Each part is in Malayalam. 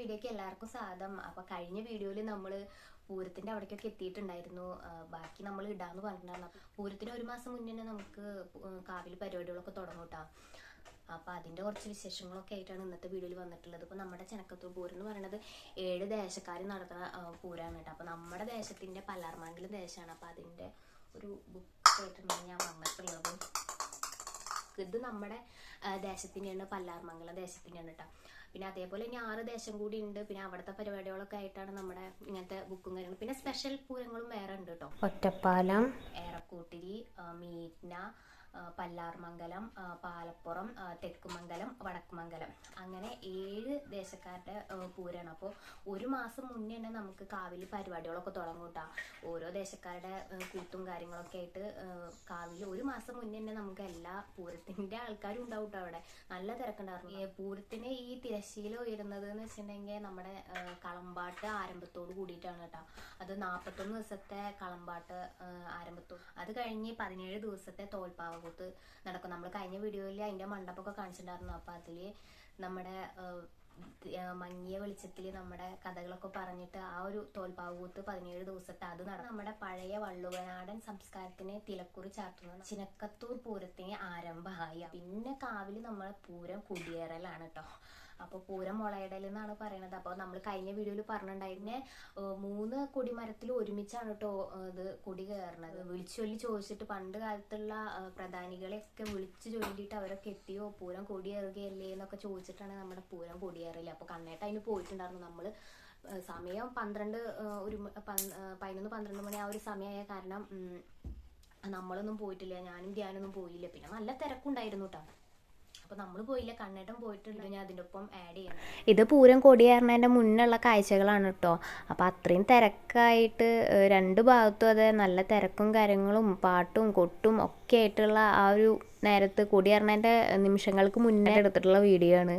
വീഡിയോക്ക് എല്ലാവർക്കും സ്വാഗതം. അപ്പോൾ കഴിഞ്ഞ വീഡിയോയിൽ നമ്മൾ പൂരത്തിന്റെ അവിടേക്കൊക്കെ എത്തിയിട്ടുണ്ടായിരുന്നു. ബാക്കി നമ്മൾ ഇടാന്ന് പറഞ്ഞിട്ടുണ്ടായിരുന്നു. പൂരത്തിന് ഒരു മാസം മുന്നേ തന്നെ നമുക്ക് കാവിൽ പരിപാടികളൊക്കെ തുടങ്ങും കേട്ടോ അപ്പോൾ അതിന്റെ കുറച്ച് വിശേഷങ്ങളൊക്കെ ആയിട്ടാണ് ഇന്നത്തെ വീഡിയോയിൽ വന്നിട്ടുള്ളത്. ഇപ്പോൾ നമ്മുടെ ചെനക്കത്തൂർ പൂരം എന്ന് പറയുന്നത് ഏഴ് ദേശക്കാർ നടത്തുന്ന ആ, പൂരമാണ് കേട്ടോ അപ്പോൾ നമ്മുടെ ദേശത്തിന്റെ പല്ലാർമാങ്കിലും ദേശമാണ് അപ്പോൾ അതിന്റെ ഒരു ബുക്ക് ആയിട്ടാണ് ഞാൻ വന്നിട്ടുള്ളത്. ഇത് നമ്മുടെ ദേശത്തിന്റെയാണ് പല്ലാർമംഗലം ദേശത്തിന്റെയാണ് കേട്ടോ പിന്നെ അതേപോലെ ഇനി ആറ് ദേശം കൂടി ഉണ്ട്. പിന്നെ അവിടുത്തെ പരിപാടികളൊക്കെ ആയിട്ടാണ് നമ്മുടെ ഇങ്ങനത്തെ ബുക്കും കാര്യങ്ങളും. പിന്നെ സ്പെഷ്യൽ പൂരങ്ങളും വേറെ ഉണ്ട് കേട്ടോ ഒറ്റപ്പാലം. ഏറക്കൂട്ടിരി മീറ്റ്ന പല്ലാർമംഗലം പാലപ്പുറം തെക്കുമംഗലം വടക്കുമംഗലം. അങ്ങനെ ഏഴ് ദേശക്കാരുടെ പൂരമാണ് അപ്പോൾ ഒരു മാസം മുന്നേ തന്നെ നമുക്ക് കാവിൽ പരിപാടികളൊക്കെ തുടങ്ങും കേട്ടോ ഓരോ ദേശക്കാരുടെ കൂത്തും കാര്യങ്ങളൊക്കെ ആയിട്ട് കാവിൽ ഒരു മാസം മുന്നേ തന്നെ നമുക്ക് എല്ലാ പൂരത്തിന്റെ ആൾക്കാരും ഉണ്ടാവും കേട്ടോ അവിടെ. നല്ല തിരക്കുണ്ടായിരുന്നു. പൂരത്തിന് ഈ തിരശ്ശീല ഉയരുന്നത് എന്ന് വെച്ചിട്ടുണ്ടെങ്കിൽ നമ്മുടെ കളമ്പാട്ട് ആരംഭത്തോട് കൂടിയിട്ടാണ് കേട്ടോ അത് നാൽപ്പത്തൊന്ന് ദിവസത്തെ കളമ്പാട്ട് ആരംഭത്തോട് അത് കഴിഞ്ഞ് പതിനേഴ് ദിവസത്തെ തോൽപ്പാവകൂത്ത് നടക്കും. നമ്മൾ കഴിഞ്ഞ വീഡിയോയിൽ അതിന്റെ മണ്ഡപമൊക്കെ കാണിച്ചിട്ടുണ്ടായിരുന്നു. അപ്പോൾ അതിൽ നമ്മുടെ മങ്ങിയ വെളിച്ചത്തിൽ നമ്മുടെ കഥകളൊക്കെ പറഞ്ഞിട്ട് ആ ഒരു തോൽപ്പാവൂത്ത് പതിനേഴ് ദിവസത്തെ അത് നടന്നു. നമ്മുടെ പഴയ വള്ളുവനാടൻ സംസ്കാരത്തിന് തിലക്കുറി ചാർത്തുന്ന ചിനക്കത്തൂർ പൂരത്തിന് ആരംഭമായി പിന്നെ കാവിൽ നമ്മളെ പൂരം കുടിയേറലാണ് കേട്ടോ അപ്പോൾ പൂരം മുളയിടൽ എന്നാണ് പറയണത്. അപ്പോൾ നമ്മൾ കഴിഞ്ഞ വീഡിയോയിൽ പറഞ്ഞിട്ടുണ്ടായിരുന്നെ മൂന്ന് കൊടിമരത്തിൽ ഒരുമിച്ചാണ് കേട്ടോ ഇത് കൊടി കയറണത്. വിളിച്ചൊല്ലി ചോദിച്ചിട്ട് പണ്ട് കാലത്തുള്ള പ്രധാനികളെയൊക്കെ വിളിച്ചു ചൊല്ലിയിട്ട് അവരൊക്കെ എത്തിയോ? പൂരം കൊടിയേറുകയല്ലേ എന്നൊക്കെ ചോദിച്ചിട്ടാണ് നമ്മുടെ പൂരം കൊടിയേറൽ അപ്പോൾ കണ്ണേട്ട അതിന് പോയിട്ടുണ്ടായിരുന്നു. നമ്മൾ സമയം പന്ത്രണ്ട് ഒരു പതിനൊന്ന് പന്ത്രണ്ട് മണി ആ ഒരു സമയമായ കാരണം നമ്മളൊന്നും പോയിട്ടില്ല. ഞാനും ധ്യാനൊന്നും പോയില്ല. പിന്നെ നല്ല തിരക്കുണ്ടായിരുന്നു കേട്ടോ അപ്പൊ നമ്മൾ ഞാൻ ആഡ് ചെയ്യണം. ഇത് പൂരം കൊടിയേറുന്നതിന്റെ മുന്നുള്ള കാഴ്ചകളാണ് കേട്ടോ അപ്പോൾ അത്രയും തിരക്കായിട്ട് രണ്ടു രണ്ട് ഭാഗത്തും അതെ നല്ല തിരക്കും കാര്യങ്ങളും പാട്ടും കൊട്ടും ഒക്കെ ആയിട്ടുള്ള ആ ഒരു നേരത്ത് കൊടിയേറുന്നതിന്റെ നിമിഷങ്ങൾക്ക് മുന്നേ എടുത്തിട്ടുള്ള വീഡിയോ ആണ്.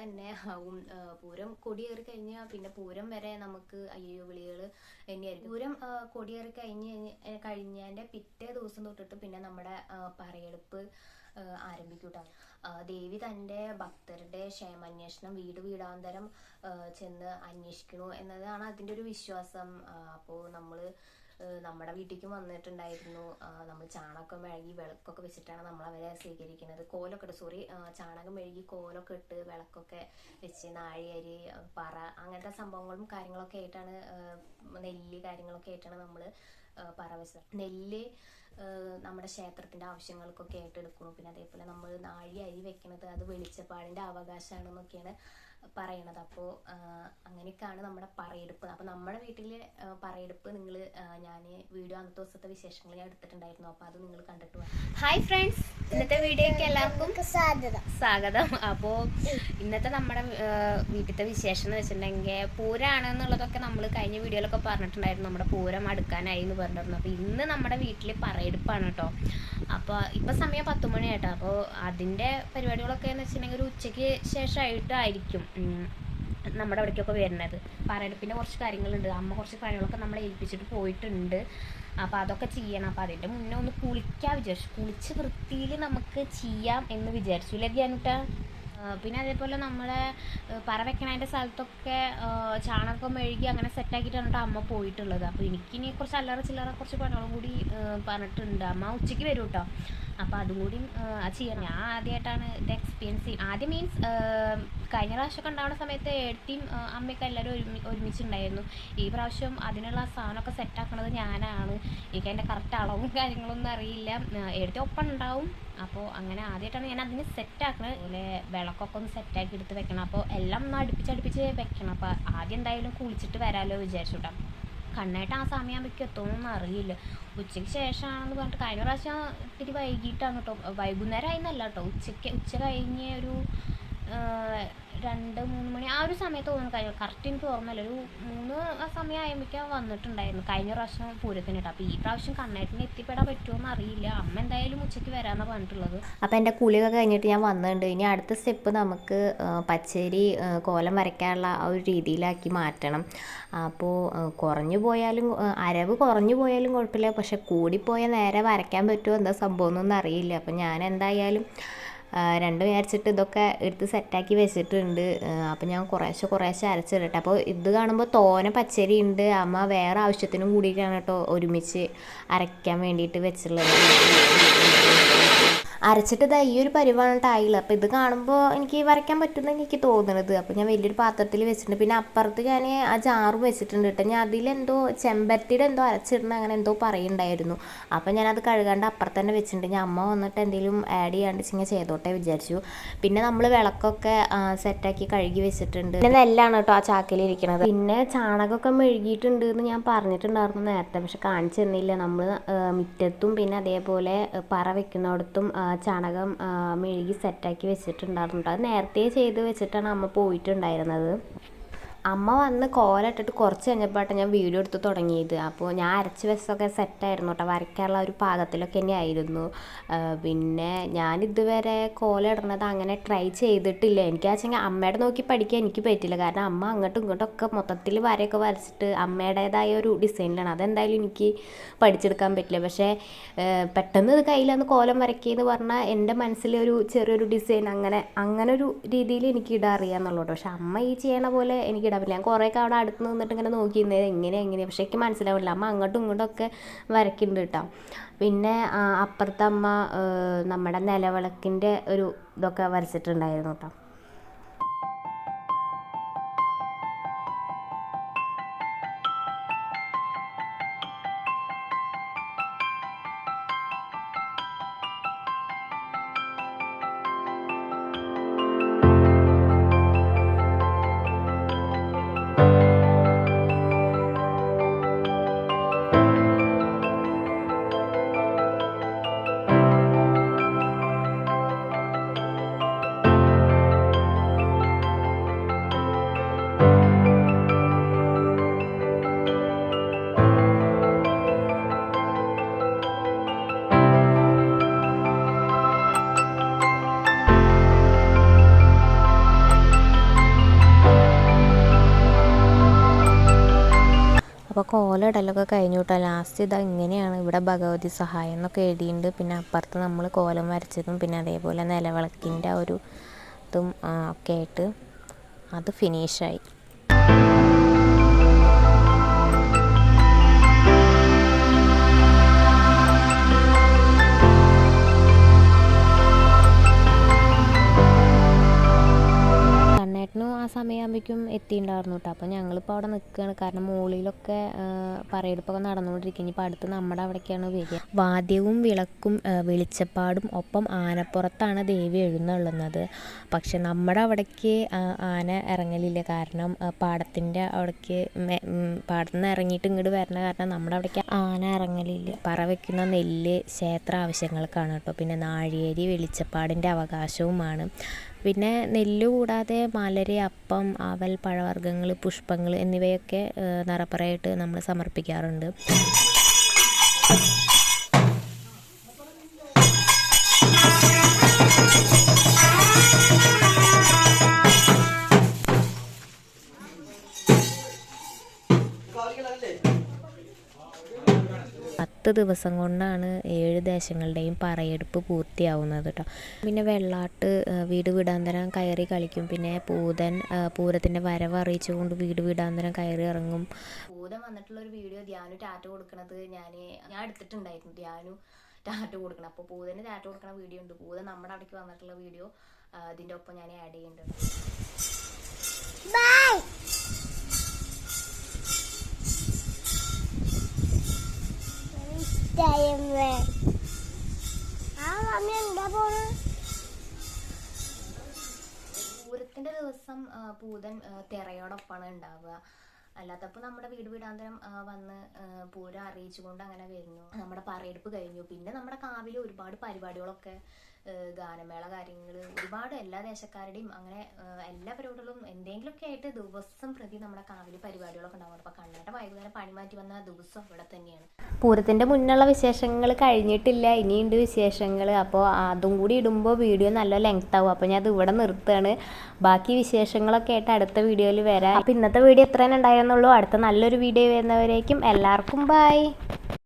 തന്നെ ആവും. പൂരം കൊടിയേറി കഴിഞ്ഞാൽ പിന്നെ പൂരം വരെ നമുക്ക് അയ്യോ വിളികൾ തന്നെയായിരിക്കും. പൂരം കൊടിയേറി കഴിഞ്ഞ് കഴിഞ്ഞ് കഴിഞ്ഞതിന്റെ പിറ്റേ ദിവസം തൊട്ടിട്ട് പിന്നെ നമ്മുടെ പറയെടുപ്പ് ആ, ആരംഭിക്കും ട്ടോ. ദേവി തന്റെ ഭക്തരുടെ ക്ഷേമാന്വേഷണം വീട് വീടാന്തരം ചെന്ന് അന്വേഷിക്കണു എന്നതാണ് അതിന്റെ ഒരു വിശ്വാസം. അപ്പോൾ നമ്മൾ നമ്മുടെ വീട്ടിലേക്ക് വന്നിട്ടുണ്ടായിരുന്നു. നമ്മൾ ചാണകം മെഴുകി വിളക്കൊക്കെ വെച്ചിട്ടാണ് നമ്മൾ അവരെ സ്വീകരിക്കുന്നത്. കോലൊക്കെ ഇട്ട് സോറി ചാണകം മെഴുകി കോലൊക്കെ ഇട്ട് വിളക്കൊക്കെ വെച്ച് നാഴിയരി പറ അങ്ങനത്തെ സംഭവങ്ങളും കാര്യങ്ങളൊക്കെ ആയിട്ടാണ് നെല്ല് കാര്യങ്ങളൊക്കെ ആയിട്ടാണ് നമ്മൾ പറ വെച്ചത്. നെല്ല് നമ്മുടെ ക്ഷേത്രത്തിന്റെ ആവശ്യങ്ങൾക്കൊക്കെ ആയിട്ട് എടുക്കുന്നു. പിന്നെ അതേപോലെ നമ്മൾ നാഴി അരി വെക്കുന്നത് അത് വെളിച്ചപ്പാടിന്റെ അവകാശമാണെന്നൊക്കെയാണ് പറയണത്. അപ്പോൾ അങ്ങനെയൊക്കെയാണ് നമ്മുടെ പറയെടുപ്പ്. അപ്പോൾ നമ്മുടെ വീട്ടിലെ പറയെടുപ്പ് നിങ്ങൾ ഞാൻ വീഡിയോ അന്നത്തെ ദിവസത്തെ വിശേഷങ്ങൾ ഞാൻ എടുത്തിട്ടുണ്ടായിരുന്നു. അപ്പോൾ അത് നിങ്ങൾ കണ്ടിട്ട് ഹായ് ഫ്രണ്ട്സ് ഇന്നത്തെ വീഡിയോക്ക് എല്ലാവർക്കും സ്വാഗതം. സ്വാഗതം അപ്പോൾ ഇന്നത്തെ നമ്മുടെ വീട്ടിലത്തെ വിശേഷം എന്ന് വെച്ചിട്ടുണ്ടെങ്കിൽ പൂരാണ് എന്നുള്ളതൊക്കെ നമ്മൾ കഴിഞ്ഞ വീഡിയോയിലൊക്കെ പറഞ്ഞിട്ടുണ്ടായിരുന്നു. നമ്മുടെ പൂരം അടുക്കാനായി എന്ന് പറഞ്ഞിരുന്നു. അപ്പോൾ ഇന്ന് നമ്മുടെ വീട്ടിൽ പറയെടുപ്പാണ് കേട്ടോ. അപ്പോൾ ഇപ്പം സമയം പത്ത് മണിയായിട്ടോ. അപ്പോൾ പരിപാടികളൊക്കെ എന്ന് വെച്ചിട്ടുണ്ടെങ്കിൽ ഒരു ഉച്ചയ്ക്ക് ശേഷമായിട്ടായിരിക്കും. നമ്മുടെ അവിടേക്കൊക്കെ വരുന്നത്. പറയെടുപ്പിന്റെ കുറച്ച് കാര്യങ്ങളുണ്ട്. അമ്മ കുറച്ച് പണികളൊക്കെ നമ്മളെ ഏൽപ്പിച്ചിട്ട് പോയിട്ടുണ്ട്. അപ്പോൾ അതൊക്കെ ചെയ്യണം. അപ്പോൾ അതിന്റെ മുന്നേ ഒന്ന് കുളിക്കാൻ വിചാരിച്ചു. കുളിച്ച് വൃത്തിയിൽ നമുക്ക് ചെയ്യാം എന്ന് വിചാരിച്ചു. ഇല്ലേ ധ്യാനിട്ട? പിന്നെ അതേപോലെ നമ്മളെ പറ വെക്കണതിന്റെ സ്ഥലത്തൊക്കെ ചാണകം മെഴുകി അങ്ങനെ സെറ്റാക്കിയിട്ടാണ് അമ്മ പോയിട്ടുള്ളത്. അപ്പോൾ എനിക്കിനി കുറച്ച് അല്ലറ ചില്ലറ കുറച്ച് പണികളും കൂടി പറഞ്ഞിട്ടുണ്ട്. അമ്മ ഉച്ചയ്ക്ക് വരും കേട്ടോ അപ്പോൾ അതും കൂടി ചെയ്യണം ഞാൻ ആദ്യമായിട്ടാണ് ഇത് എക്സ്പീരിയൻസ് ആദ്യം മീൻസ് കഴിഞ്ഞ പ്രാവശ്യമൊക്കെ ഉണ്ടാവുന്ന സമയത്ത് ഏട്ടിയും അമ്മയൊക്കെ എല്ലാവരും ഒരുമി ഒരുമിച്ചുണ്ടായിരുന്നു. ഈ പ്രാവശ്യം അതിനുള്ള സാധനമൊക്കെ സെറ്റാക്കണത് ഞാനാണ്. എനിക്ക് അതിന്റെ കറക്റ്റ് അളവും കാര്യങ്ങളൊന്നും അറിയില്ല. ഏട്ടി ഒപ്പം ഉണ്ടാവും. അപ്പോൾ അങ്ങനെ ആദ്യമായിട്ടാണ് ഞാൻ അതിന് സെറ്റാക്കണത് അതുപോലെ വിളക്കൊക്കെ ഒന്ന് സെറ്റാക്കി എടുത്ത് വെക്കണം. അപ്പോൾ എല്ലാം ഒന്ന് അടുപ്പിച്ചടുപ്പിച്ച് വെക്കണം. അപ്പോൾ ആദ്യം എന്തായാലും കുളിച്ചിട്ട് വരാമല്ലോ വിചാരിച്ചു കേട്ടോ കണ്ണായിട്ട് ആ സമയമാകുമ്പോഴേക്കും എത്തുമെന്ന് അറിയില്ല. ഉച്ചയ്ക്ക് ശേഷമാണെന്ന് പറഞ്ഞിട്ട് കഴിഞ്ഞ പ്രാവശ്യം ഇത്തിരി വൈകിട്ടാണ് കേട്ടോ വൈകുന്നേരം ആയിരുന്നല്ല കേട്ടോ ഉച്ചയ്ക്ക് ഉച്ച കഴിഞ്ഞ് ഒരു രണ്ട് മൂന്ന് മണി ആ ഒരു സമയത്ത് തോന്നുന്നു കഴിഞ്ഞു കറക്റ്റ് എനിക്ക് ഓർമ്മയില്ല. ഒരു മൂന്ന് ആ സമയം ആയപ്പോഴേക്കും വന്നിട്ടുണ്ടായിരുന്നു. കഴിഞ്ഞ പ്രാവശ്യം പൂരത്തിന് കേട്ടോ. അപ്പോൾ ഈ പ്രാവശ്യം കണ്ണേട്ടിന് എത്തിപ്പെടാൻ പറ്റുമോ അറിയില്ല അമ്മ എന്തായാലും ഉച്ചയ്ക്ക് വരാമെന്നാണ് പറഞ്ഞിട്ടുള്ളത്. അപ്പോൾ എന്റെ കുളിയൊക്കെ കഴിഞ്ഞിട്ട് ഞാൻ വന്നിട്ടുണ്ട്. ഇനി അടുത്ത സ്റ്റെപ്പ് നമുക്ക് പച്ചരി കോലം വരയ്ക്കാനുള്ള ആ ഒരു രീതിയിലാക്കി മാറ്റണം. അപ്പോൾ കുറഞ്ഞു പോയാലും അരവ് കുറഞ്ഞു പോയാലും കുഴപ്പമില്ല. പക്ഷെ കൂടിപ്പോയാൽ നേരെ വരയ്ക്കാൻ പറ്റുമോ എന്താ സംഭവം എന്നൊന്നും അറിയില്ല. അപ്പോൾ ഞാൻ എന്തായാലും രണ്ടും വിചാരിച്ചിട്ട് ഇതൊക്കെ എടുത്ത് സെറ്റാക്കി വെച്ചിട്ടുണ്ട്. അപ്പം ഞാൻ കുറേശ്ശെ കുറേശ്ശെ അരച്ചിടട്ടെ. അപ്പോൾ ഇത് കാണുമ്പോൾ തോനെ പച്ചരി ഉണ്ട് അമ്മ വേറെ ആവശ്യത്തിനും കൂടിയിട്ടാണ് കേട്ടോ ഒരുമിച്ച് അരയ്ക്കാൻ വേണ്ടിയിട്ട് വെച്ചിട്ടുള്ളത്. അരച്ചിട്ട് ഇതാ ഈ ഒരു പരിവാണ് ടായില്ല അപ്പോൾ ഇത് കാണുമ്പോൾ എനിക്ക് വരയ്ക്കാൻ പറ്റുമെന്ന് എനിക്ക് തോന്നുന്നത് അപ്പോൾ ഞാൻ വലിയൊരു പാത്രത്തിൽ വെച്ചിട്ടുണ്ട്. പിന്നെ അപ്പുറത്ത് ഞാൻ ആ ജാറും വെച്ചിട്ടുണ്ട് കേട്ടോ ഞാൻ അതിലെന്തോ ചെമ്പരത്തിയുടെ എന്തോ അരച്ചിടണം അങ്ങനെ എന്തോ പറയുണ്ടായിരുന്നു അപ്പോൾ ഞാനത് കഴുകാണ്ട് അപ്പുറത്ത് തന്നെ വെച്ചിട്ടുണ്ട്. ഞാൻ അമ്മ വന്നിട്ട് എന്തെങ്കിലും ആഡ് ചെയ്യാണ്ട് വെച്ചിങ്ങനെ ചെയ്തോട്ടെ വിചാരിച്ചു. പിന്നെ നമ്മൾ വിളക്കൊക്കെ സെറ്റാക്കി കഴുകി വെച്ചിട്ടുണ്ട്. പിന്നെ നെല്ലാണ് കേട്ടോ ആ ചാക്കിലിരിക്കണത് പിന്നെ ചാണകമൊക്കെ മെഴുകിയിട്ടുണ്ട് എന്ന് ഞാൻ പറഞ്ഞിട്ടുണ്ടായിരുന്നു നേരത്തെ. പക്ഷെ കാണിച്ചു തന്നില്ല. നമ്മൾ മുറ്റത്തും പിന്നെ അതേപോലെ പറ വെക്കുന്നിടത്തും ചാണകം മെഴുകി സെറ്റാക്കി വെച്ചിട്ടുണ്ടായിരുന്നു. അത് നേരത്തെ ചെയ്ത് വെച്ചിട്ടാണ് അമ്മ പോയിട്ടുണ്ടായിരുന്നത്. അമ്മ വന്ന് കോലിട്ടിട്ട് കുറച്ച് കഴിഞ്ഞപ്പോഴാണ് ഞാൻ വീഡിയോ എടുത്ത് തുടങ്ങിയത്. അപ്പോൾ ഞാൻ അരച്ച് വെച്ചൊക്കെ സെറ്റായിരുന്നു കേട്ടോ വരയ്ക്കാനുള്ള ഒരു പാകത്തിലൊക്കെ തന്നെ ആയിരുന്നു. പിന്നെ ഞാൻ ഇതുവരെ കോലിടുന്നത് അങ്ങനെ ട്രൈ ചെയ്തിട്ടില്ല. എനിക്ക് വെച്ചെങ്കിൽ അമ്മയുടെ നോക്കി പഠിക്കാൻ എനിക്ക് പറ്റില്ല. കാരണം അമ്മ അങ്ങോട്ടും ഇങ്ങോട്ടും ഒക്കെ മൊത്തത്തിൽ വരയൊക്കെ വരച്ചിട്ട് അമ്മയുടേതായ ഒരു ഡിസൈനിലാണ് അതെന്തായാലും എനിക്ക് പഠിച്ചെടുക്കാൻ പറ്റില്ല. പക്ഷേ പെട്ടെന്ന് ഇത് കയ്യിലൊന്ന് കോലം വരയ്ക്കുകയെന്ന് പറഞ്ഞാൽ എന്റെ മനസ്സിലെ ഒരു ചെറിയൊരു ഡിസൈൻ അങ്ങനെ അങ്ങനെ ഒരു രീതിയിൽ എനിക്ക് ഇടാറിയാന്നുള്ളൂ പക്ഷെ അമ്മ ഈ ചെയ്യണ പോലെ എനിക്ക് ഇടാൻ പറ്റില്ല. ഞാൻ കുറേയൊക്കെ അവിടെ അടുത്ത് നിന്നിട്ട് ഇങ്ങനെ നോക്കിയിരുന്നത് എങ്ങനെ എങ്ങനെ? പക്ഷേ എനിക്ക് മനസ്സിലാവില്ല അമ്മ അങ്ങോട്ടും ഇങ്ങോട്ടും ഒക്കെ വരയ്ക്കുന്നുണ്ട് കേട്ടോ. പിന്നെ അപ്പുറത്തമ്മ നമ്മുടെ നിലവിളക്കിന്റെ ഒരു ഇതൊക്കെ വരച്ചിട്ടുണ്ടായിരുന്നു കേട്ടോ. അപ്പോൾ കോലമിടലൊക്കെ കഴിഞ്ഞു കേട്ടോ ലാസ്റ്റ് ഇതാ ഇങ്ങനെയാണ് ഇവിടെ ഭഗവതി സഹായം എന്നൊക്കെ എഴുതിയിട്ടുണ്ട്. പിന്നെ അപ്പുറത്ത് നമ്മൾ കോലം വരച്ചതും പിന്നെ അതേപോലെ നിലവിളക്കിന്റെ ഒരു ഇതും ഒക്കെ ആയിട്ട് അത് ഫിനിഷായി സമയമാകുമ്പോഴേക്കും എത്തിയിട്ടുണ്ടായിരുന്നു കേട്ടോ അപ്പോൾ ഞങ്ങളിപ്പോൾ അവിടെ നിൽക്കുകയാണ് കാരണം മുകളിലൊക്കെ പറയെടുപ്പൊക്കെ നടന്നുകൊണ്ടിരിക്കും ഇനിയിപ്പോൾ അടുത്ത് നമ്മുടെ അവിടേക്കാണ് വരിക. വാദ്യവും വിളക്കും വെളിച്ചപ്പാടും ഒപ്പം ആനപ്പുറത്താണ് ദേവി എഴുന്നള്ളുന്നത്. പക്ഷെ നമ്മുടെ അവിടേക്ക് ആന ഇറങ്ങലില്ല. കാരണം പാടത്തിന്റെ അവിടേക്ക് പാടത്തു നിന്ന് ഇറങ്ങിയിട്ട് ഇങ്ങോട്ട് വരണ കാരണം നമ്മുടെ അവിടേക്ക് ആന ഇറങ്ങലില്ല. പറ വയ്ക്കുന്ന നെല്ല് ക്ഷേത്ര ആവശ്യങ്ങൾക്കാണ് കേട്ടോ പിന്നെ നാഴിയേരി വെളിച്ചപ്പാടിന്റെ അവകാശവുമാണ്. പിന്നെ നെല്ല് കൂടാതെ മലര് അപ്പം അവൽ പഴവർഗങ്ങൾ പുഷ്പങ്ങൾ എന്നിവയൊക്കെ നിറപ്പറയായിട്ട് നമ്മൾ സമർപ്പിക്കാറുണ്ട്. ദിവസം കൊണ്ടാണ് ഏഴ് ദേശങ്ങളുടെയും പറയെടുപ്പ് പൂർത്തിയാവുന്നത് കേട്ടോ പിന്നെ വെള്ളാട്ട് വീട് വീടാന്തരം കയറി കളിക്കും. പിന്നെ പൂതൻ പൂരത്തിന്റെ വരവ് അറിയിച്ചുകൊണ്ട് വീട് വീടാന്തരം കയറി ഇറങ്ങും. പൂതൻ വന്നിട്ടുള്ള ഒരു വീഡിയോ ധ്യാനു ടാറ്റ കൊടുക്കുന്നത് ഞാൻ ഞാൻ എടുത്തിട്ടുണ്ടായിരുന്നു. ധ്യാനു ടാറ്റ കൊടുക്കണം. അപ്പോൾ പൂതന് ടാറ്റ കൊടുക്കുന്ന വീഡിയോ ഉണ്ട്. പൂതൻ നമ്മുടെ അവിടേക്ക് വന്നിട്ടുള്ള വീഡിയോ അതിന്റെ ഒപ്പം ഞാൻ ആഡ് ചെയ്യുന്നുണ്ട്. പൂരത്തിന്റെ ദിവസം ആ, പൂതൻ ആ, തിറയോടൊപ്പമാണ് ഉണ്ടാവുക. അല്ലാത്തപ്പോൾ നമ്മുടെ വീട് വീടാന്തരം വന്ന് പൂരം അറിയിച്ചുകൊണ്ട് അങ്ങനെ വരുന്നു. നമ്മുടെ പറയെടുപ്പ് കഴിഞ്ഞു. പിന്നെ നമ്മുടെ കാവിൽ ഒരുപാട് പരിപാടികളൊക്കെ ഗാനമേള കാര്യങ്ങൾ ഒരുപാട് എല്ലാ ദേശക്കാരുടെയും അങ്ങനെ ആ, എല്ലാ പരിപാടികളും എന്തെങ്കിലുമൊക്കെ ആയിട്ട് ദിവസം പ്രതി നമ്മുടെ കാവിൽ പരിപാടികളൊക്കെ ഉണ്ടാവും. അപ്പോൾ കണ്ണേട്ട വൈകുന്നേരം പണി മാറ്റി വന്ന ദിവസം അവിടെ തന്നെയാണ്. പൂരത്തിന്റെ മുന്നുള്ള വിശേഷങ്ങൾ കഴിഞ്ഞിട്ടില്ല ഇനിയുണ്ട് വിശേഷങ്ങൾ അപ്പോൾ അതും കൂടി ഇടുമ്പോൾ വീഡിയോ നല്ല ലെങ്ത് ആവും അപ്പോൾ ഞാൻ അത് ഇവിടെ നിർത്തുകയാണ്. ബാക്കി വിശേഷങ്ങളൊക്കെ ആയിട്ട് അടുത്ത വീഡിയോയിൽ വരാം. അപ്പോൾ ഇന്നത്തെ വീഡിയോ എത്രയാണ് ഉണ്ടായിരുന്നുള്ളൂ. അടുത്ത നല്ലൊരു വീഡിയോ വരുന്നവരേക്കും എല്ലാവർക്കും ബൈ